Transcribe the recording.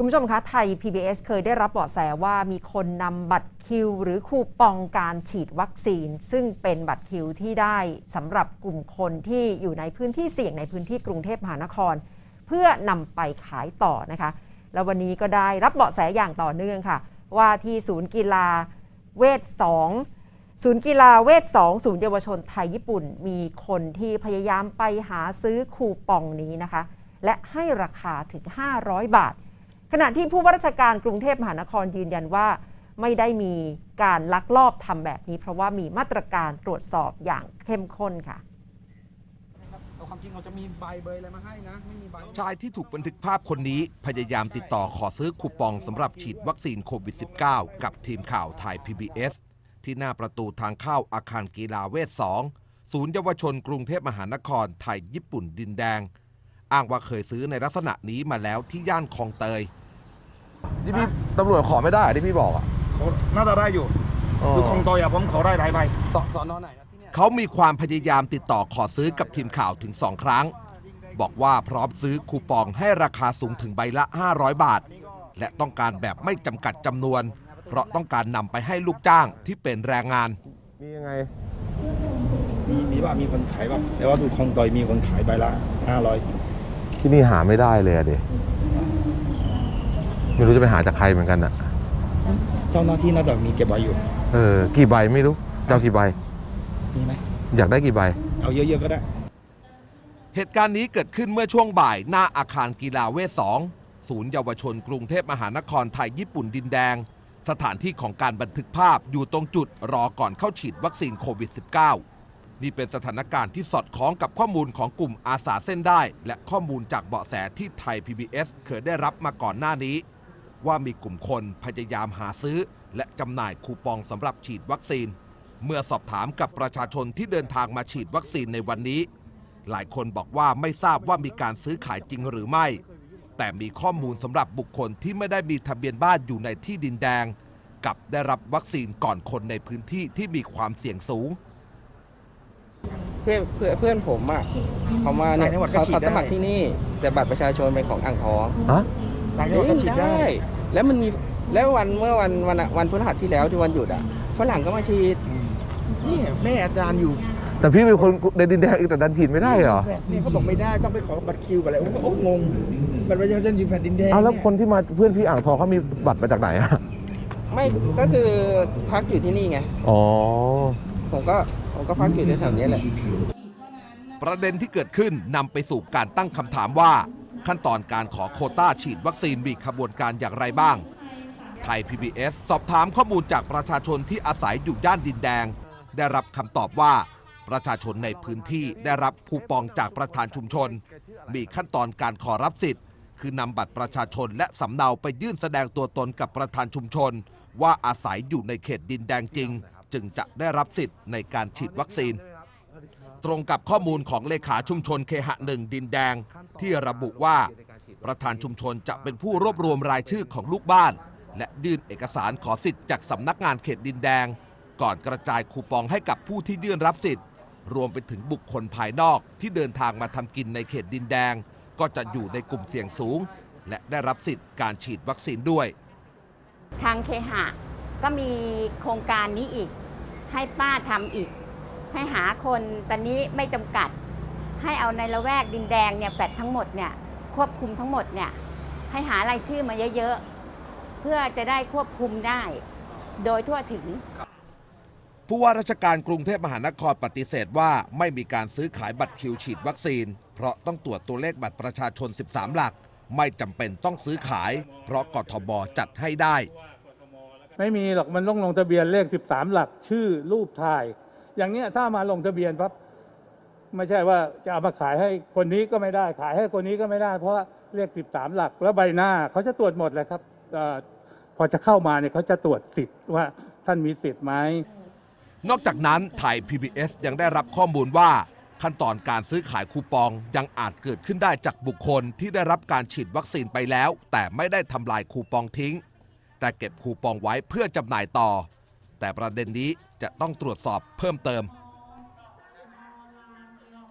คุณผู้ชมคะไทย PBS เคยได้รับเบาะแสว่ามีคนนำบัตรคิว หรือคูปองการฉีดวัคซีน ซึ่งเป็นบัตรคิวที่ได้สำหรับกลุ่มคนที่อยู่ในพื้นที่เสี่ยงในพื้นที่กรุงเทพมหานคร เพื่อนำไปขายต่อนะคะ แล้ววันนี้ก็ได้รับเบาะแสอย่างต่อเนื่องค่ะ ว่าที่ศูนย์กีฬาเวท2ศูนย์กีฬาเวท2ศูนย์เยาวชนไทยญี่ปุ่น มีคนที่พยายามไปหาซื้อคูปองนี้นะคะ และให้ราคาถึง 500 บาท ขณะที่ผู้ว่าราชการกรุงเทพมหานครยืนยันว่า ไม่ได้มีการลักลอบทำแบบนี้ เพราะว่ามีมาตรการตรวจสอบอย่างเข้มข้นค่ะเอาความจริงเราจะมีใบเบยอะไรมาให้นะไม่มีใบชายที่ถูกบันทึกภาพคนนี้พยายามติดต่อขอซื้อคูปองสำหรับฉีดวัคซีนโควิด -19 กับทีมข่าวไทย PBS ที่หน้าประตูทางเข้าอาคารกีฬาเวท2ศูนย์เยาวชนกรุงเทพมหานครไทยญี่ปุ่นดินแดง อ้างว่าเคยซื้อในลักษณะนี้มาแล้วที่ย่านคลองเตย ที่พี่ตำรวจขอไม่ได้ที่พี่บอกอะเขาน่าจะได้อยู่อ๋อคือคงโตอย่าผมขอได้หลายใบสสอนอไหนนะที่เนี่ยเขามีความพยายามติดต่อขอซื้อกับทีมข่าวถึงสองครั้ง บอกว่าพร้อมซื้อคูปองให้ราคาสูงถึงใบละ 500 บาท และต้องการแบบไม่จำกัดจำนวน เพราะต้องการนำไปให้ลูกจ้างที่เป็นแรงงาน มียังไง มีมีว่ามีคนขายแบบแต่ว่าดูคงโตยมีคนขายใบละห้าร้อยที่นี่หาไม่ได้เลยอะดิ ไม่รู้จะไปหาจากใครเหมือนกันอะ เจ้าหน้าที่น่าจะมีเก็บไว้อยู่ เออ กี่ใบไม่รู้ เจ้ากี่ใบ มีไหม อยากได้กี่ใบ เอาเยอะๆก็ได้ เหตุการณ์นี้เกิดขึ้นเมื่อช่วงบ่ายหน้าอาคารกีฬาเวท2ศูนย์เยาวชนกรุงเทพมหานครไทยญี่ปุ่นดินแดง สถานที่ของการบันทึกภาพอยู่ตรงจุดรอก่อนเข้าฉีดวัคซีนโควิด -19 นี่เป็นสถานการณ์ที่สอดคล้องกับข้อมูลของกลุ่มอาสาเส้นได้ และข้อมูลจากเบาะแสที่ไทย PBS เคยได้รับมาก่อนหน้านี้ ว่ามีกลุ่มคนพยายามหาซื้อ และจำหน่ายคูปองสำหรับฉีดวัคซีน เมื่อสอบถามกับประชาชนที่เดินทางมาฉีดวัคซีนในวันนี้ หลายคนบอกว่าไม่ทราบว่ามีการซื้อขายจริงหรือไม่ แต่มีข้อมูลสำหรับบุคคลที่ไม่ได้มีทะเบียนบ้านอยู่ในที่ดินแดง กับได้รับวัคซีนก่อนคนในพื้นที่ที่มีความเสี่ยงสูงเพื่อนเพื่อนเพื่อนผมอะเขามาเนี่ยต่างจังหวัดก็เขาฉีดเขาสมัครได้ที่นี่แต่บัตรประชาชนเป็นของอ่างทอง ฮะ ต่างจังหวัดก็ฉีดได้ แล้วมันมีแล้ววันเมื่อวันวันอะวันพฤหัสที่แล้วที่วันหยุดอะฝรั่งก็มาฉีดนี่แม่อาจารย์อยู่แต่พี่เป็นคนในดินแดงอีกแต่ดันฉีดไม่ได้เหรอนี่เขาบอกไม่ได้ต้องไปขอบัตรคิวกันเลยผมก็โอ้งงบัตรประชาชนอยู่แผ่นดินแดงเอาแล้วเยคนที่มาเพื่อนพี่อ่างทองเขามีบัตรมาจากไหนอะไม่ก็คือพักอยู่ที่นี่ไงอ๋อผมก็ผมก็พักอยู่แถวๆนี้แหละประเด็นที่เกิดขึ้นนำไปสู่การตั้งคำถามว่า ขั้นตอนการขอโคต้าฉีดวัคซีนมีขบวนการอย่างไรบ้าง ไทย PBS สอบถามข้อมูลจากประชาชนที่อาศัยอยู่ย่านดินแดง ได้รับคำตอบว่าประชาชนในพื้นที่ได้รับคูปองจากประธานชุมชน มีขั้นตอนการขอรับสิทธิ์ คือนำบัตรประชาชนและสำเนาไปยื่นแสดงตัวตนกับประธานชุมชน ว่าอาศัยอยู่ในเขตดินแดงจริง จึงจะได้รับสิทธิ์ในการฉีดวัคซีน ตรงกับข้อมูลของเลขาชุมชนเคหะหนึ่งดินแดง ที่ระบุว่าประธานชุมชนจะเป็นผู้รวบรวมรายชื่อของลูกบ้าน และยื่นเอกสารขอสิทธิ์จากสำนักงานเขตดินแดง ก่อนกระจายคูปองให้กับผู้ที่ยื่นรับสิทธิ์ รวมไปถึงบุคคลภายนอกที่เดินทางมาทำกินในเขตดินแดง ก็จะอยู่ในกลุ่มเสี่ยงสูง และได้รับสิทธิ์การฉีดวัคซีนด้วย ทางเคหะก็มีโครงการนี้อีก ให้ป้าทำอีก ให้หาคนตอนนี้ไม่จำกัด ให้เอาในละแวกดินแดงเนี่ยแฟดทั้งหมดเนี่ยควบคุมทั้งหมดเนี่ยให้หารายชื่อมาเยอะๆ เพื่อจะได้ควบคุมได้ โดยทั่วถึง ผู้ว่าราชการกรุงเทพมหานครปฏิเสธว่าไม่มีการซื้อขายบัตรคิวฉีดวัคซีน เพราะต้องตรวจตัวเลขบัตรประชาชน 13 หลัก ไม่จำเป็นต้องซื้อขาย เพราะกทบจัดให้ได้ ไม่มีหรอกมันต้องลงทะเบียนเลข 13 หลักชื่อรูปถ่าย อย่างเนี้ยถ้ามาลงทะเบียนปั๊บไม่ใช่ว่าจะเอามาขายให้คนนี้ก็ไม่ได้ ขายให้คนนี้ก็ไม่ได้ เพราะว่าเลข13หลัก แล้วใบหน้าเขาจะตรวจหมดเลยครับอพอจะเข้ามาเนี่ยเขาจะตรวจสิทธิ์ว่าท่านมีสิทธิ์ไหมนอกจากนั้นไทย PBS ยังได้รับข้อมูลว่าขั้นตอนการซื้อขายคูปองยังอาจเกิดขึ้นได้จากบุคคลที่ได้รับการฉีดวัคซีนไปแล้ว แต่ไม่ได้ทำลายคูปองทิ้ง แต่เก็บคูปองไว้เพื่อจำหน่ายต่อ แต่ประเด็นนี้จะต้องตรวจสอบเพิ่มเติม